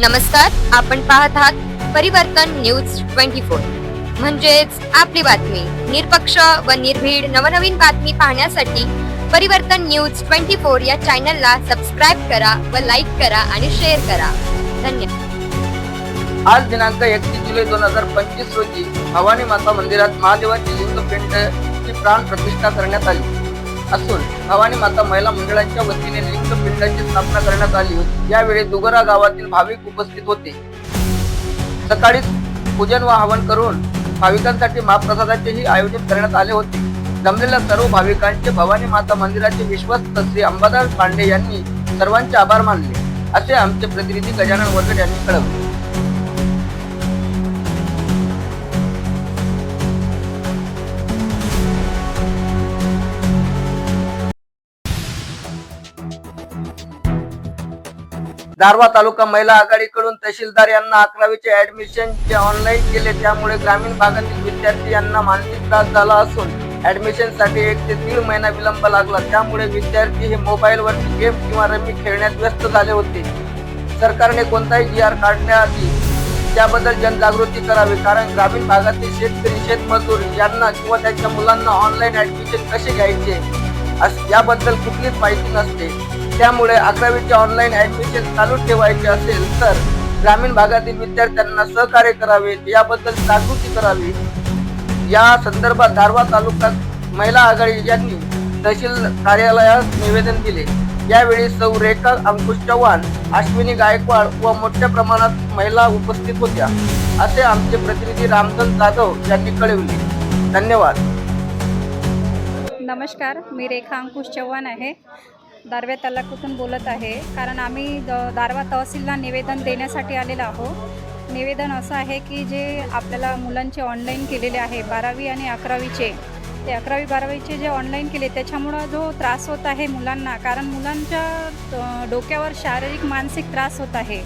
नमस्कार आपण पाहत आहात परिवर्तन न्यूज ट्वेंटी फोर. म्हणजेच आपली बातमी निरपक्ष व निर्भीड नवनवीन बातमी पाहण्यासाठी परिवर्तन न्यूज ट्वेंटी फोर या चॅनलला सबस्क्राईब करा व लाईक करा आणि शेअर करा. धन्यवाद. आज दिनांक एकतीस जुलै दोन हजार पंचवीस रोजी भवानी माता मंदिरात महादेवाची लिंगपिंडची प्राण प्रतिष्ठा करण्यात आली. असून भवानी माता महिला मंडळाच्या वतीने लिंगपिंडाची स्थापना करण्यात आली होती. यावेळी दुगरा गावातील भाविक उपस्थित होते. सकाळीच पूजन व हवन करून भाविकांसाठी महाप्रसादाचेही आयोजन करण्यात आले होते. जमलेल्या सर्व भाविकांचे भवानी माता मंदिराचे विश्वस्त श्री अंबादास पांडे यांनी सर्वांचे आभार मानले असे आमचे प्रतिनिधी गजानन वरगड यांनी कळवले. दारवा तालुका महिला आघाडीकडून तहसीलदार यांना अकरावीचे ऍडमिशन जे ऑनलाईन केले. त्यामुळे ग्रामीण भागातील विद्यार्थी यांना मानसिक त्रास झाला असून ऍडमिशनसाठी एक ते दीड महिना विलंब लागला. त्यामुळे विद्यार्थी हे मोबाईल वरती गेम किंवा रमी खेळण्यात व्यस्त झाले होते. सरकारने कोणताही जी आर काढण्याआधी त्याबद्दल जनजागृती करावी कारण ग्रामीण भागातील शेतकरी शेतमजूर यांना किंवा त्यांच्या मुलांना ऑनलाईन ऍडमिशन कसे घ्यायचे? याबद्दल कुठलीच माहिती नसते. त्यामुळे अकरावीचे ऑनलाईन ऍडमिशन चालू ठेवायचे असेल तर ग्रामीण भागातील विद्यार्थ्यांना सहकार्य करावे याबद्दल जागृती करावी. या संदर्भात दारवा तालुक्यात महिला आघाडी यांनी तहसील कार्यालयास निवेदन दिले. यावेळी सौ रेखा अंकुश चव्हाण अश्विनी गायकवाड व मोठ्या प्रमाणात महिला उपस्थित होत्या असे आमचे प्रतिनिधी रामधन जाधव यांनी कळविले. धन्यवाद. नमस्कार मी रेखा अंकुश चव्हाण आहे. दारव्या तालुक्यातून बोलत आहे. कारण आम्ही द दारवा तहसीलला निवेदन देण्यासाठी आलेलो आहोत. निवेदन असं आहे की जे आपल्याला मुलांचे ऑनलाईन केलेले आहे बारावी आणि अकरावीचे. ते अकरावी बारावीचे जे ऑनलाईन केले त्याच्यामुळं जो त्रास होत आहे मुलांना कारण मुलांच्या डोक्यावर शारीरिक मानसिक त्रास होत आहे.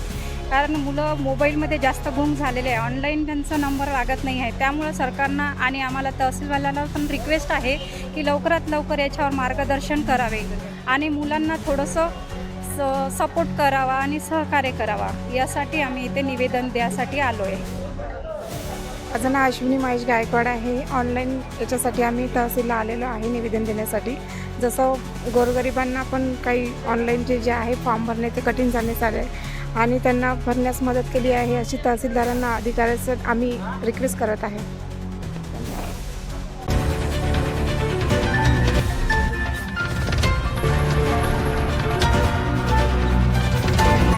कारण मुलं मोबाईलमध्ये जास्त गुम झालेले आहे. ऑनलाईन त्यांचा नंबर लागत नाही आहे. त्यामुळं सरकारनं आणि आम्हाला तहसीलवाल्याला पण रिक्वेस्ट आहे की लवकरात लवकर याच्यावर मार्गदर्शन करावे आणि मुलांना थोडंसं स सपोर्ट करावा आणि सहकार्य करावा. यासाठी आम्ही इथे निवेदन द्यासाठी आलो आहे माझं नाव अश्विनी महेश गायकवाड आहे. ऑनलाईन याच्यासाठी आम्ही तहसीलला आलेलो आहे निवेदन देण्यासाठी. जसं गोरगरिबांना पण काही ऑनलाईनचे जे आहे फॉर्म भरणे ते कठीण झाले चालेल आणि त्यांना भरण्यास मदत केली आहे अशी तहसीलदारांना अधिकाऱ्याचं आम्ही रिक्वेस्ट करत आहे.